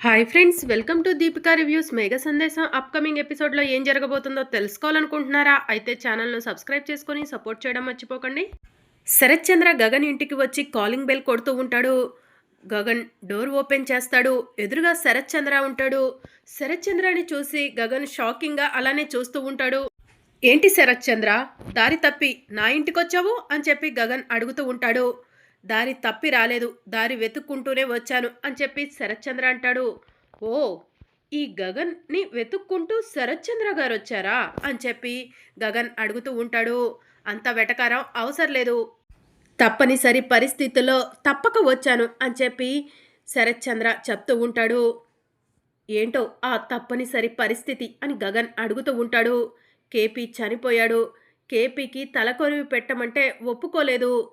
Hi friends welcome to Deepika reviews Megha Sandesam upcoming ఎపిసోడ్లో ఏం జరగబోతుందో తెలుసుకోవాలనుకుంటున్నారా? అయితే ఛానల్ను సబ్స్క్రైబ్ చేసుకొని సపోర్ట్ చేయడం మర్చిపోకండి. శరత్ చంద్ర గగన్ ఇంటికి వచ్చి కాలింగ్ బెల్ కొడుతూ ఉంటాడు. గగన్ డోర్ ఓపెన్ చేస్తాడు. ఎదురుగా శరత్ చంద్ర ఉంటాడు. శరత్ చంద్రని చూసి గగన్ షాకింగ్గా అలానే చూస్తూ ఉంటాడు. ఏంటి శరత్ చంద్ర? దారి తప్పి నా ఇంటికొచ్చావు? అని చెప్పి గగన్ అడుగుతూ ఉంటాడు. దారి తప్పి రాలేదు దారి వెతుక్కుంటూనే వచ్చాను అని చెప్పి శరత్చంద్ర అంటాడు. ఓ ఈ గగన్ని వెతుక్కుంటూ శరత్చంద్ర గారు వచ్చారా అని చెప్పి గగన్ అడుగుతూ ఉంటాడు. అంత వెటకారం అవసరం లేదు. తప్పనిసరి పరిస్థితుల్లో తప్పక వచ్చాను అని చెప్పి శరత్చంద్ర చెప్తూ ఉంటాడు. ఏంటో ఆ తప్పనిసరి పరిస్థితి అని గగన్ అడుగుతూ ఉంటాడు. కేపీ చనిపోయాడు. కేపీకి తలకొరివి పెట్టమంటే ఒప్పుకోలేదు.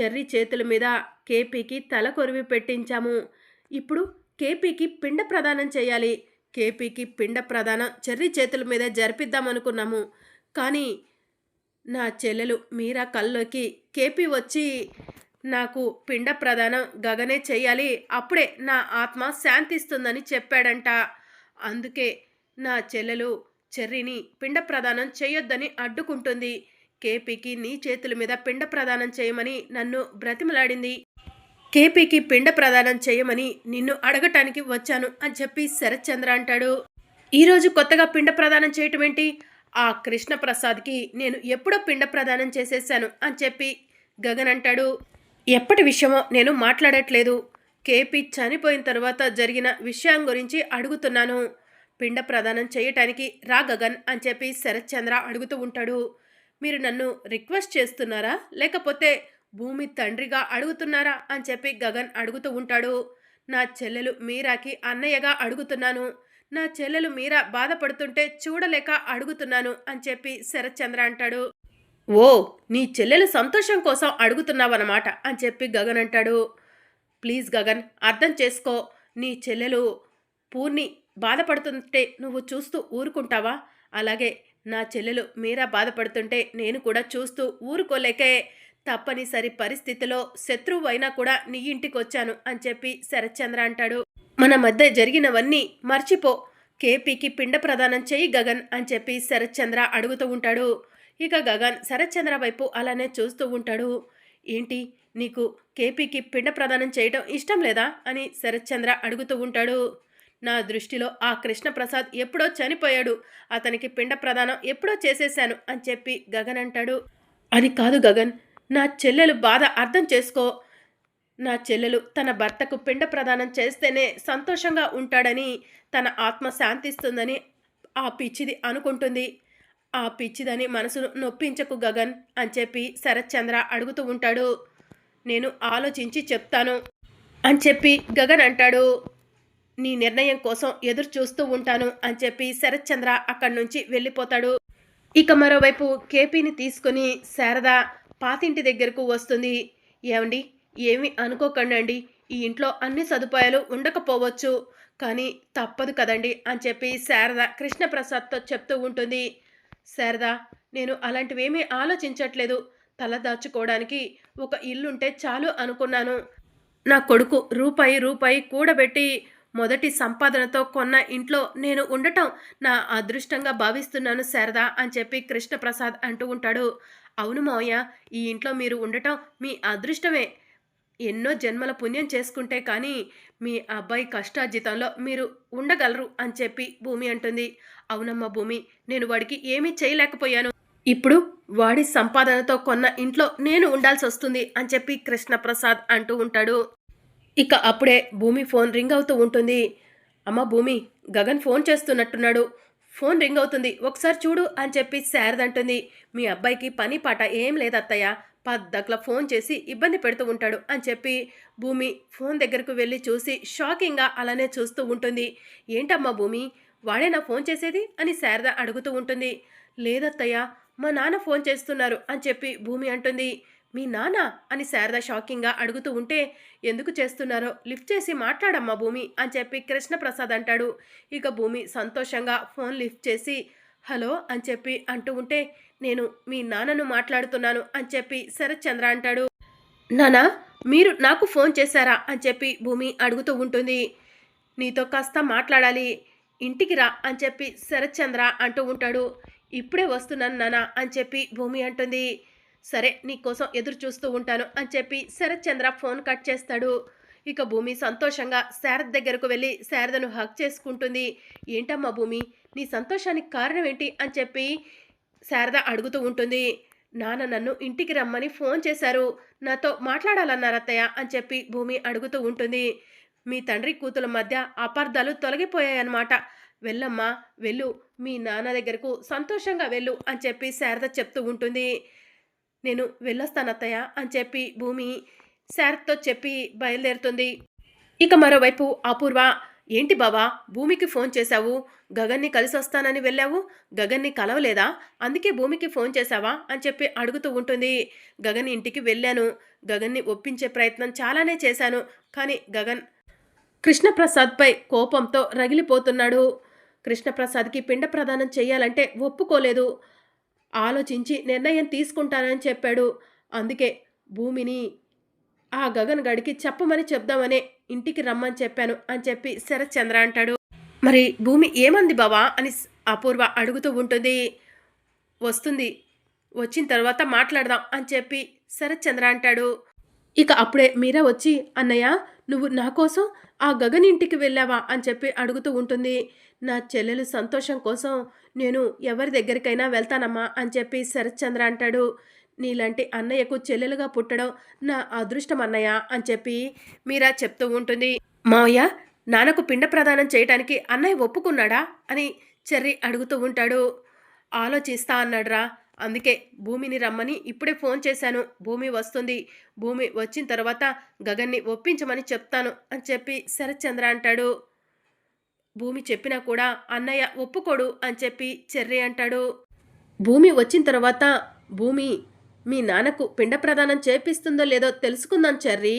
చెర్రీ చేతుల మీద కేపీకి తల కొరివి పెట్టించాము. ఇప్పుడు కేపీకి పిండ ప్రదానం చేయాలి. కేపీకి పిండ ప్రదానం చెర్రీ చేతుల మీద జరిపిద్దామనుకున్నాము. కానీ నా చెల్లెలు మీరా కల్లోకి కేపీ వచ్చి నాకు పిండ ప్రదానం గగనే చేయాలి. అప్పుడే నా ఆత్మ శాంతిస్తుందని చెప్పాడంట. అందుకే నా చెల్లెలు చెర్రీని పిండ ప్రదానం చేయొద్దని అడ్డుకుంటుంది. కేపీకి నీ చేతుల మీద పిండ ప్రదానం చేయమని నన్ను బ్రతిమలాడింది. కేపీకి పిండ ప్రదానం చేయమని నిన్ను అడగటానికి వచ్చాను అని చెప్పి శరత్చంద్ర అంటాడు. ఈరోజు కొత్తగా పిండ ప్రదానం చేయటం ఏంటి? ఆ కృష్ణప్రసాద్కి నేను ఎప్పుడో పిండ ప్రదానం చేసేసాను అని చెప్పి గగన్ అంటాడు. ఎప్పటి విషయమో నేను మాట్లాడట్లేదు. కేపీ చనిపోయిన తర్వాత జరిగిన విషయం గురించి అడుగుతున్నాను. పిండ ప్రదానం చేయటానికి రా గగన్ అని చెప్పి శరత్చంద్ర అడుగుతూ ఉంటాడు. మీరు నన్ను రిక్వెస్ట్ చేస్తున్నారా? లేకపోతే భూమి తండ్రిగా అడుగుతున్నారా? అని చెప్పి గగన్ అడుగుతూ ఉంటాడు. నా చెల్లెలు మీరాకి అన్నయ్యగా అడుగుతున్నాను. నా చెల్లెలు మీరా బాధపడుతుంటే చూడలేక అడుగుతున్నాను అని చెప్పి శరత్చంద్ర అంటాడు. ఓ నీ చెల్లెలు సంతోషం కోసం అడుగుతున్నావన్నమాట అని చెప్పి గగన్ అంటాడు. ప్లీజ్ గగన్ అర్థం చేసుకో. నీ చెల్లెలు పూర్ణి బాధపడుతుంటే నువ్వు చూస్తూ ఊరుకుంటావా? అలాగే నా చెల్లెలు మీరా బాధపడుతుంటే నేను కూడా చూస్తూ ఊరుకోలేకే తప్పనిసరి పరిస్థితిలో శత్రువు అయినా కూడా నీ ఇంటికి వచ్చాను అని చెప్పి శరత్చంద్ర అంటాడు. మన మధ్య జరిగినవన్నీ మర్చిపో. కేపీకి పిండ ప్రదానం చేయి గగన్ అని చెప్పి శరత్చంద్ర అడుగుతూ ఉంటాడు. ఇక గగన్ శరత్చంద్ర వైపు అలానే చూస్తూ ఉంటాడు. ఏంటి? నీకు కేపీకి పిండ ప్రదానం చేయడం ఇష్టం లేదా? అని శరత్చంద్ర అడుగుతూ ఉంటాడు. నా దృష్టిలో ఆ కృష్ణప్రసాద్ ఎప్పుడో చనిపోయాడు. అతనికి పిండ ప్రదానం ఎప్పుడో చేసేశాను అని చెప్పి గగన్ అంటాడు. అది కాదు గగన్ నా చెల్లెలు బాధ అర్థం చేసుకో. నా చెల్లెలు తన భర్తకు పిండ ప్రదానం చేస్తేనే సంతోషంగా ఉంటాడని తన ఆత్మ శాంతిస్తుందని ఆ పిచ్చిది అనుకుంటుంది. ఆ పిచ్చిదని మనసును నొప్పించకు గగన్ అని చెప్పి శరత్చంద్ర అడుగుతూ ఉంటాడు. నేను ఆలోచించి చెప్తాను అని చెప్పి గగన్ అంటాడు. నీ నిర్ణయం కోసం ఎదురు చూస్తూ ఉంటాను అని చెప్పి శరత్చంద్ర అక్కడి నుంచి వెళ్ళిపోతాడు. ఇక మరోవైపు కేపీని తీసుకుని శారద పాతింటి దగ్గరకు వస్తుంది. ఏమండి? ఏమి అనుకోకండి ఈ ఇంట్లో అన్ని సదుపాయాలు ఉండకపోవచ్చు. కానీ తప్పదు కదండి అని చెప్పి శారద కృష్ణప్రసాద్తో చెప్తూ ఉంటుంది. శారద నేను అలాంటివేమీ ఆలోచించట్లేదు. తల దాచుకోవడానికి ఒక ఇల్లుంటే చాలు అనుకున్నాను. నా కొడుకు రూపాయి రూపాయి కూడబెట్టి మొదటి సంపాదనతో కొన్న ఇంట్లో నేను ఉండటం నా అదృష్టంగా భావిస్తున్నాను శారదా అని చెప్పి కృష్ణప్రసాద్ అంటూ ఉంటాడు. అవును మావయ్య ఈ ఇంట్లో మీరు ఉండటం మీ అదృష్టమే. ఎన్నో జన్మల పుణ్యం చేసుకుంటే కానీ మీ అబ్బాయి కష్టార్జితంలో మీరు ఉండగలరు అని చెప్పి భూమి అంటుంది. అవునమ్మ భూమి నేను వాడికి ఏమీ చేయలేకపోయాను. ఇప్పుడు వాడి సంపాదనతో కొన్న ఇంట్లో నేను ఉండాల్సి వస్తుంది అని చెప్పి కృష్ణప్రసాద్ అంటూ ఉంటాడు. ఇక అప్పుడే భూమి ఫోన్ రింగ్ అవుతూ ఉంటుంది. అమ్మ భూమి గగన్ ఫోన్ చేస్తున్నట్టున్నాడు. ఫోన్ రింగ్ అవుతుంది. ఒకసారి చూడు అని చెప్పి శారద అంటుంది. మీ అబ్బాయికి పని పాట ఏం లేదు అత్తయ్య. పద్దక్ల ఫోన్ చేసి ఇబ్బంది పెడుతూ ఉంటాడు అని చెప్పి భూమి ఫోన్ దగ్గరకు వెళ్ళి చూసి షాకింగ్గా అలానే చూస్తూ ఉంటుంది. ఏంటమ్మా భూమి వాడే నా ఫోన్ చేసేది? అని శారద అడుగుతూ ఉంటుంది. లేదత్తయ్య మా నాన్న ఫోన్ చేస్తున్నారు అని చెప్పి భూమి అంటుంది. మీ నాన్న అని శారద షాకింగ్గా అడుగుతూ ఉంటే ఎందుకు చేస్తున్నారో? లిఫ్ట్ చేసి మాట్లాడమ్మా భూమి అని చెప్పి కృష్ణప్రసాద్ అంటాడు. ఇక భూమి సంతోషంగా ఫోన్ లిఫ్ట్ చేసి హలో అని చెప్పి అంటూ ఉంటే నేను మీ నాన్నను మాట్లాడుతున్నాను అని చెప్పి శరత్చంద్ర అంటాడు. నానా మీరు నాకు ఫోన్ చేశారా? అని చెప్పి భూమి అడుగుతూ ఉంటుంది. నీతో కాస్త మాట్లాడాలి. ఇంటికి రా అని చెప్పి శరత్చంద్ర అంటూ ఉంటాడు. ఇప్పుడే వస్తున్నాను నానా అని చెప్పి భూమి అంటుంది. సరే నీకోసం ఎదురు చూస్తూ ఉంటాను అని చెప్పి శరత్చంద్ర ఫోన్ కట్ చేస్తాడు. ఇక భూమి సంతోషంగా శారద్ దగ్గరకు వెళ్ళి శారదను హక్ చేసుకుంటుంది. ఏంటమ్మా భూమి నీ సంతోషానికి కారణం ఏంటి అని చెప్పి శారద అడుగుతూ ఉంటుంది. నాన్న నన్ను ఇంటికి రమ్మని ఫోన్ చేశారు. నాతో మాట్లాడాలన్నారు అత్తయ్య అని చెప్పి భూమి అడుగుతూ ఉంటుంది. మీ తండ్రి కూతుల మధ్య అపార్థాలు తొలగిపోయాయన్నమాట. వెళ్ళమ్మా వెళ్ళు. మీ నాన్న దగ్గరకు సంతోషంగా వెళ్ళు అని చెప్పి శారద చెప్తూ ఉంటుంది. నేను వెళ్ళొస్తాను అత్తయ్య అని చెప్పి భూమి శారత్తో చెప్పి బయలుదేరుతుంది. ఇక మరోవైపు అపూర్వ ఏంటి బావా భూమికి ఫోన్ చేశావు? గగన్ని కలిసి వస్తానని వెళ్ళావు? గగన్ని కలవలేదా? అందుకే భూమికి ఫోన్ చేశావా? అని చెప్పి అడుగుతూ ఉంటుంది. గగన్ ఇంటికి వెళ్ళాను. గగన్ని ఒప్పించే ప్రయత్నం చాలానే చేశాను. కానీ గగన్ కృష్ణప్రసాద్పై కోపంతో రగిలిపోతున్నాడు. కృష్ణప్రసాద్కి పిండ ప్రదానం చేయాలంటే ఒప్పుకోలేదు. ఆలోచించి నిర్ణయం తీసుకుంటానని చెప్పాడు. అందుకే భూమిని ఆ గగన్ గడికి చెప్పమని చెప్దామనే ఇంటికి రమ్మని చెప్పాను అని చెప్పి శరత్చంద్ర అంటాడు. మరి భూమి ఏమంది బావా అని అపూర్వ అడుగుతూ ఉంటుంది. వస్తుంది. వచ్చిన తర్వాత మాట్లాడదాం అని చెప్పి శరత్చంద్ర అంటాడు. ఇక అప్పుడే మీరా వచ్చి అన్నయ్య నువ్వు నా కోసం ఆ గగన్ ఇంటికి వెళ్ళావా? అని చెప్పి అడుగుతూ ఉంటుంది. నా చెల్లెలు సంతోషం కోసం నేను ఎవరి దగ్గరికైనా వెళ్తానమ్మా అని చెప్పి శరత్చంద్ర అంటాడు. నీలాంటి అన్నయ్యకు చెల్లెలుగా పుట్టడం నా అదృష్టం అన్నయ్య అని చెప్పి మీరా చెప్తూ ఉంటుంది. మావయ్య నాన్నకు పిండ ప్రదానం చేయటానికి అన్నయ్య ఒప్పుకున్నాడా అని చెర్రి అడుగుతూ ఉంటాడు. ఆలోచిస్తా అన్నాడురా. అందుకే భూమిని రమ్మని ఇప్పుడే ఫోన్ చేశాను. భూమి వస్తుంది. భూమి వచ్చిన తర్వాత గగన్ని ఒప్పించమని చెప్తాను అని చెప్పి శరత్చంద్ర అంటాడు. భూమి చెప్పినా కూడా అన్నయ్య ఒప్పుకోడు అని చెప్పి చెర్రి అంటాడు. భూమి వచ్చిన తర్వాత భూమి మీ నాన్నకు పిండ ప్రదానం చేపిస్తుందో లేదో తెలుసుకుందాం చెర్రి.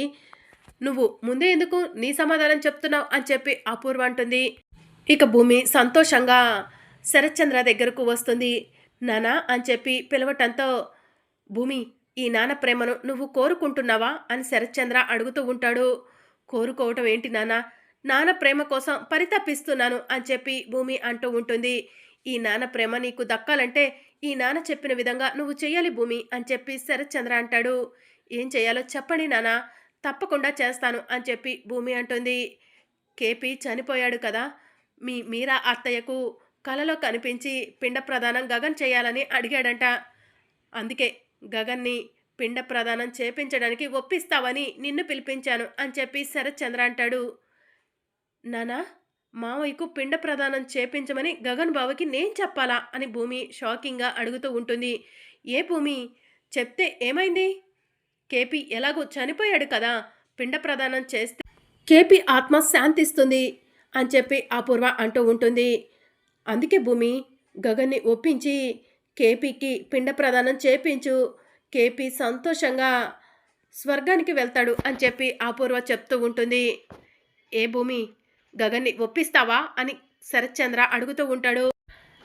నువ్వు ముందే ఎందుకు నీ సమాధానం చెప్తున్నావు అని చెప్పి అపూర్వ అంటుంది. ఇక భూమి సంతోషంగా శరత్చంద్ర దగ్గరకు వస్తుంది. నానా అని చెప్పి పిలవటంతో భూమి ఈ నాన్న ప్రేమను నువ్వు కోరుకుంటున్నావా అని శరత్చంద్ర అడుగుతూ ఉంటాడు. కోరుకోవటం ఏంటి నాన్న నాన్న ప్రేమ కోసం పరితపిస్తున్నాను అని చెప్పి భూమి అంటూ ఉంటుంది. ఈ నాన్న ప్రేమ నీకు దక్కాలంటే ఈ నాన్న చెప్పిన విధంగా నువ్వు చెయ్యాలి భూమి అని చెప్పి శరత్చంద్ర అంటాడు. ఏం చేయాలో చెప్పండి నాన్న తప్పకుండా చేస్తాను అని చెప్పి భూమి అంటుంది. కేపీ చనిపోయాడు కదా మీ మీరా అత్తయ్యకు కలలో కనిపించి పిండ ప్రదానం గగన్ చేయాలని అడిగాడంట. అందుకే గగన్ని పిండ ప్రదానం చేపించడానికి ఒప్పిస్తావని నిన్ను పిలిపించాను అని చెప్పి శరత్చంద్ర అంటాడు. నానా మావయ్యకు పిండ ప్రదానం చేపించమని గగన్ బావకి నేను చెప్పాలా అని భూమి షాకింగ్గా అడుగుతూ ఉంటుంది. ఏ భూమి? చెప్తే ఏమైంది? కేపీ ఎలాగో చనిపోయాడు కదా పిండ ప్రదానం చేస్తే కేపీ ఆత్మ శాంతిస్తుంది అని చెప్పి అపూర్వ అంటూ ఉంటుంది. అందుకే భూమి గగన్ని ఒప్పించి కేపీకి పిండ ప్రదానం చేపించు కేపీ సంతోషంగా స్వర్గానికి వెళ్తాడు అని చెప్పి అపూర్వ చెప్తూ ఉంటుంది. ఏ భూమి? గగన్ని ఒప్పిస్తావా అని శరత్చంద్ర అడుగుతూ ఉంటాడు.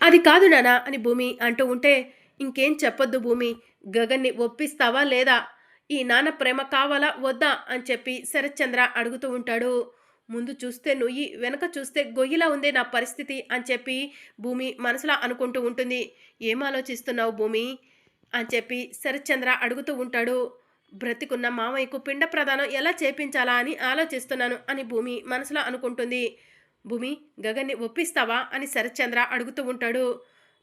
అది కాదు నానా అని భూమి అంటూ ఉంటే ఇంకేం చెప్పొద్దు భూమి గగన్ని ఒప్పిస్తావా లేదా? ఈ నాన్న ప్రేమ కావాలా వద్దా అని చెప్పి శరత్చంద్ర అడుగుతూ ఉంటాడు. ముందు చూస్తే నొయ్యి వెనక చూస్తే గొయ్యిలా ఉందే నా పరిస్థితి అని చెప్పి భూమి మనసులో అనుకుంటూ ఉంటుంది. ఏం ఆలోచిస్తున్నావు భూమి? అని చెప్పి శరత్చంద్ర అడుగుతూ ఉంటాడు. బ్రతికున్న మామయ్యకు పిండ ప్రదానం ఎలా చేపించాలా అని ఆలోచిస్తున్నాను అని భూమి మనసులో అనుకుంటుంది. భూమి గగన్ని ఒప్పిస్తావా అని శరత్చంద్ర అడుగుతూ ఉంటాడు.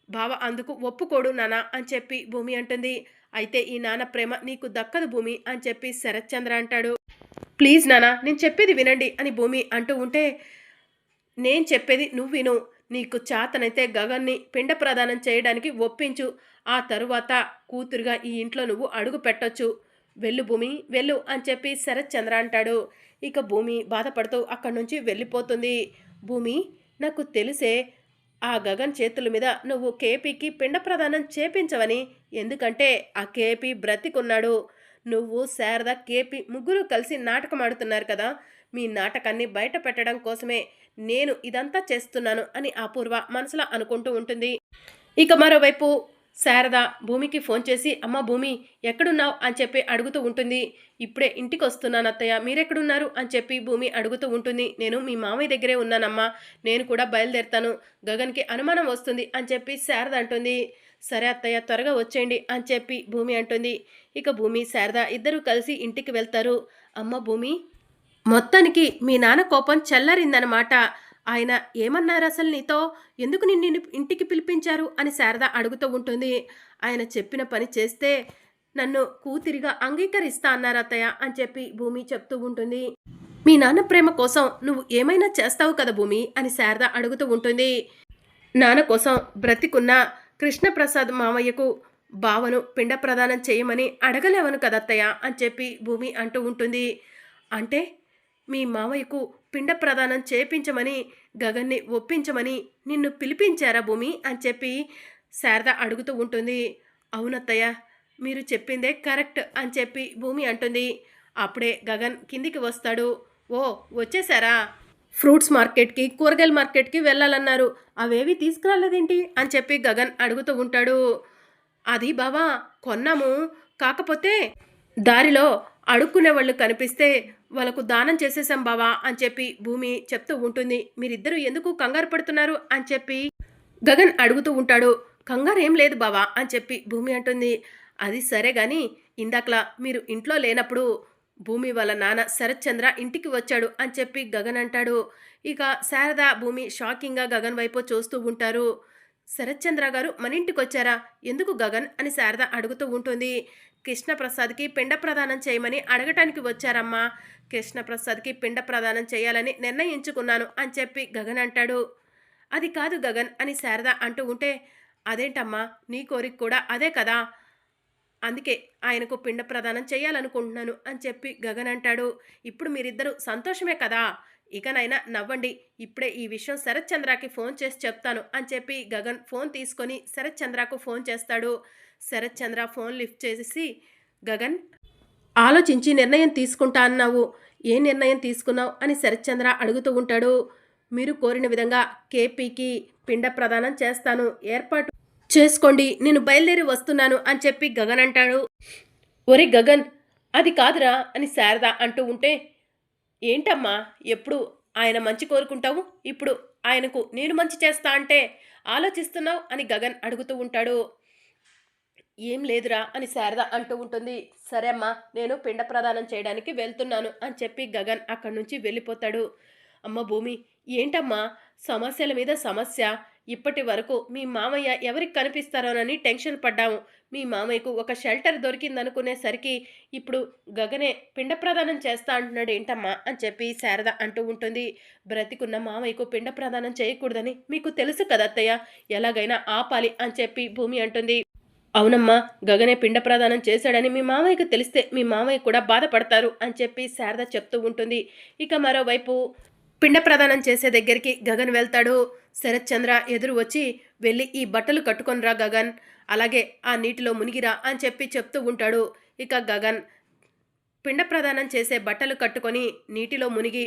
బావ అందుకు ఒప్పుకోడు నానా అని చెప్పి భూమి అంటుంది. అయితే ఈ నాన్న ప్రేమ నీకు దక్కదు భూమి అని చెప్పి శరత్చంద్ర అంటాడు. ప్లీజ్ నానా నేను చెప్పేది వినండి అని భూమి అంటూ ఉంటే నేను చెప్పేది నువ్వు విను. నీకు చేతనైతే గగన్ని పిండ ప్రదానం చేయడానికి ఒప్పించు. ఆ తరువాత కూతురుగా ఈ ఇంట్లో నువ్వు అడుగు పెట్టొచ్చు. వెళ్ళు భూమి వెళ్ళు అని చెప్పి శరత్ చంద్ర అంటాడు. ఇక భూమి బాధపడుతూ అక్కడి నుంచి వెళ్ళిపోతుంది. భూమి నాకు తెలిసే ఆ గగన్ చేతుల మీద నువ్వు కేపీకి పిండ ప్రదానం చేపించవని. ఎందుకంటే ఆ కేపీ బ్రతికున్నాడు. నువ్వు శారద కేపీ ముగ్గురు కలిసి నాటకం ఆడుతున్నారు కదా. మీ నాటకాన్ని బయట పెట్టడం కోసమే నేను ఇదంతా చేస్తున్నాను అని అపూర్వ మనసులో అనుకుంటూ ఉంటుంది. ఇక మరోవైపు శారద భూమికి ఫోన్ చేసి అమ్మ భూమి ఎక్కడున్నావు? అని చెప్పి అడుగుతూ ఉంటుంది. ఇప్పుడే ఇంటికి వస్తున్నాను అత్తయ్య. మీరెక్కడున్నారు? అని చెప్పి భూమి అడుగుతూ ఉంటుంది. నేను మీ మామయ్య దగ్గరే ఉన్నానమ్మా. నేను కూడా బయలుదేరుతాను. గగన్కి అనుమానం వస్తుంది అని చెప్పి శారద అంటుంది. సరే అత్తయ్య త్వరగా వచ్చేయండి అని చెప్పి భూమి అంటుంది. ఇక భూమి శారద ఇద్దరూ కలిసి ఇంటికి వెళ్తారు. అమ్మ భూమి మొత్తానికి మీ నాన్న కోపం చల్లరిందనమాట ఆయన ఏమన్నారు అసలు నీతో? ఎందుకు నిన్ను ఇంటికి పిలిపించారు? అని శారద అడుగుతూ ఉంటుంది. ఆయన చెప్పిన పని చేస్తే నన్ను కూతురిగా అంగీకరిస్తా అన్నారు అత్తయ్య అని చెప్పి భూమి చెప్తూ ఉంటుంది. మీ నాన్న ప్రేమ కోసం నువ్వు ఏమైనా చేస్తావు కదా భూమి? అని శారద అడుగుతూ ఉంటుంది. నాన్న కోసం బ్రతికున్న కృష్ణప్రసాద్ మామయ్యకు బావను పిండ ప్రదానం చేయమని అడగలేవను కదత్తయ్య అని చెప్పి భూమి అంటూ ఉంటుంది. అంటే మీ మామయ్యకు పిండ ప్రదానం చేపించమని గగన్ని ఒప్పించమని నిన్ను పిలిపించారా భూమి అని చెప్పి శారద అడుగుతూ ఉంటుంది. అవునత్తయ్య మీరు చెప్పిందే కరెక్ట్ అని చెప్పి భూమి అంటుంది. అప్పుడే గగన్ కిందికి వస్తాడు. ఓ వచ్చేసారా ఫ్రూట్స్ మార్కెట్కి కూరగాయల మార్కెట్కి వెళ్ళాలన్నారు. అవేవి తీసుకురాలేదేంటి అని చెప్పి గగన్ అడుగుతూ ఉంటాడు. అది బావా కొన్నాము. కాకపోతే దారిలో అడుక్కునే వాళ్ళు కనిపిస్తే వాళ్ళకు దానం చేసేసాం బావా అని చెప్పి భూమి చెప్తూ ఉంటుంది. మీరిద్దరూ ఎందుకు కంగారు పడుతున్నారు అని చెప్పి గగన్ అడుగుతూ ఉంటాడు. కంగారు ఏం లేదు బావా అని చెప్పి భూమి అంటుంది. అది సరే గాని ఇందాకలా మీరు ఇంట్లో లేనప్పుడు భూమి వాళ్ళ నాన్న శరత్చంద్ర ఇంటికి వచ్చాడు అని చెప్పి గగన్ అంటాడు. ఇక శారద భూమి షాకింగ్గా గగన్ వైపు చూస్తూ ఉంటారు. శరత్చంద్ర గారు మన ఇంటికి వచ్చారా ఎందుకు గగన్ అని శారద అడుగుతూ ఉంటుంది. కృష్ణప్రసాద్కి పిండ ప్రదానం చేయమని అడగటానికి వచ్చారమ్మా. కృష్ణప్రసాద్కి పిండ ప్రదానం చేయాలని నిర్ణయించుకున్నాను అని చెప్పి గగన్ అంటాడు. అది కాదు గగన్ అని శారద అంటూ ఉంటే అదేంటమ్మా? నీ కోరిక కూడా అదే కదా? అందుకే ఆయనకు పిండ ప్రదానం చేయాలనుకుంటున్నాను అని చెప్పి గగన్ అంటాడు. ఇప్పుడు మీరిద్దరూ సంతోషమే కదా? ఇకనైనా నవ్వండి ఇప్పుడే ఈ విషయం శరత్ చంద్రకి ఫోన్ చేసి చెప్తాను అని చెప్పి గగన్ ఫోన్ తీసుకొని శరత్ చంద్రకు ఫోన్ చేస్తాడు. శరత్ చంద్ర ఫోన్ లిఫ్ట్ చేసి గగన్ ఆలోచించి నిర్ణయం తీసుకుంటా అన్నావు. ఏ నిర్ణయం తీసుకున్నావు? అని శరత్ చంద్ర అడుగుతూ ఉంటాడు. మీరు కోరిన విధంగా కేపీకి పిండ ప్రదానం చేస్తాను. ఏర్పాటు చేసుకోండి. నేను బయలుదేరి వస్తున్నాను అని చెప్పి గగన్ అంటాడు. ఒరే గగన్ అది కాదురా అని శారద అంటూ ఉంటే ఏంటమ్మా? ఎప్పుడు ఆయన మంచి కోరుకుంటావు? ఇప్పుడు ఆయనకు నేను మంచి చేస్తా అంటే ఆలోచిస్తున్నావు? అని గగన్ అడుగుతూ ఉంటాడు. ఏం లేదురా అని శారద అంటూ ఉంటుంది. సరే అమ్మా నేను పిండ ప్రదానం చేయడానికి వెళ్తున్నాను అని చెప్పి గగన్ అక్కడి నుంచి వెళ్ళిపోతాడు. అమ్మ భూమి ఏంటమ్మా? సమస్యల మీద సమస్య. ఇప్పటి వరకు మీ మామయ్య ఎవరికి కనిపిస్తారోనని టెన్షన్ పడ్డాము. మీ మామయ్యకు ఒక షెల్టర్ దొరికిందనుకునేసరికి ఇప్పుడు గగనే పిండ ప్రదానం చేస్తా అంటున్నాడు ఏంటమ్మా అని చెప్పి శారద అంటూ ఉంటుంది. బ్రతికున్న మామయ్యకు పిండ ప్రదానం చేయకూడదని మీకు తెలుసు కదా అత్తయ్య. ఎలాగైనా ఆపాలి అని చెప్పి భూమి అంటుంది. అవునమ్మా గగనే పిండ ప్రదానం చేశాడని మీ మామయ్యకు తెలిస్తే మీ మామయ్య కూడా బాధపడతారు అని చెప్పి శారద చెప్తూ ఉంటుంది. ఇక మరోవైపు పిండ ప్రదానం చేసే దగ్గరికి గగన్ వెళ్తాడు. శరత్చంద్ర ఎదురు వచ్చి వెళ్ళి ఈ బట్టలు కట్టుకొనిరా గగన్. అలాగే ఆ నీటిలో మునిగిరా అని చెప్పి చెప్తూ ఉంటాడు. ఇక గగన్ పిండ ప్రదానం చేసే బట్టలు కట్టుకొని నీటిలో మునిగి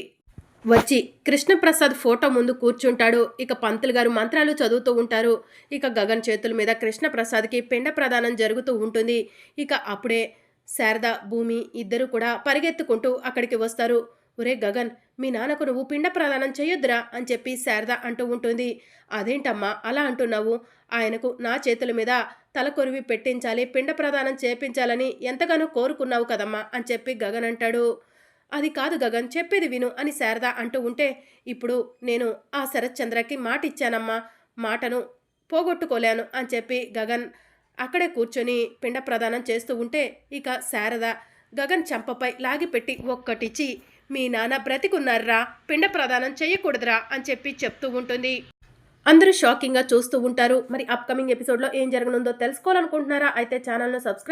వచ్చి కృష్ణప్రసాద్ ఫోటో ముందు కూర్చుంటాడు. ఇక పంతులు గారు మంత్రాలు చదువుతూ ఉంటారు. ఇక గగన్ చేతుల మీద కృష్ణప్రసాద్కి పిండ ప్రదానం జరుగుతూ ఉంటుంది. ఇక అప్పుడే శారద భూమి ఇద్దరు కూడా పరిగెత్తుకుంటూ అక్కడికి వస్తారు. ఒరే గగన్ మీ నాన్నకు నువ్వు పిండ ప్రదానం చేయొద్దురా అని చెప్పి శారద అంటూ ఉంటుంది. అదేంటమ్మా అలా అంటున్నావు? ఆయనకు నా చేతుల మీద తలకొరివి పెట్టించాలి పిండ ప్రదానం చేపించాలని ఎంతగానో కోరుకున్నావు కదమ్మా అని చెప్పి గగన్ అంటాడు. అది కాదు గగన్ చెప్పేది విను అని శారద అంటూ ఉంటే ఇప్పుడు నేను ఆ శరత్చంద్రకి మాట ఇచ్చానమ్మా మాటను పోగొట్టుకోలేను అని చెప్పి గగన్ అక్కడే కూర్చొని పిండ ప్రదానం చేస్తూ ఉంటే ఇక శారద గగన్ చంపపై లాగిపెట్టి ఒక్కటిచ్చి మీ నాన్న బ్రతికున్నారా? పిండ ప్రదానం చేయకూడదురా అని చెప్పి చెప్తూ ఉంటుంది. అందరూ షాకింగ్గా చూస్తూ ఉంటారు. మరి అప్కమింగ్ ఎపిసోడ్లో ఏం జరగనుందో తెలుసుకోవాలనుకుంటున్నారా? అయితే ఛానల్ను సబ్స్క్రైబ్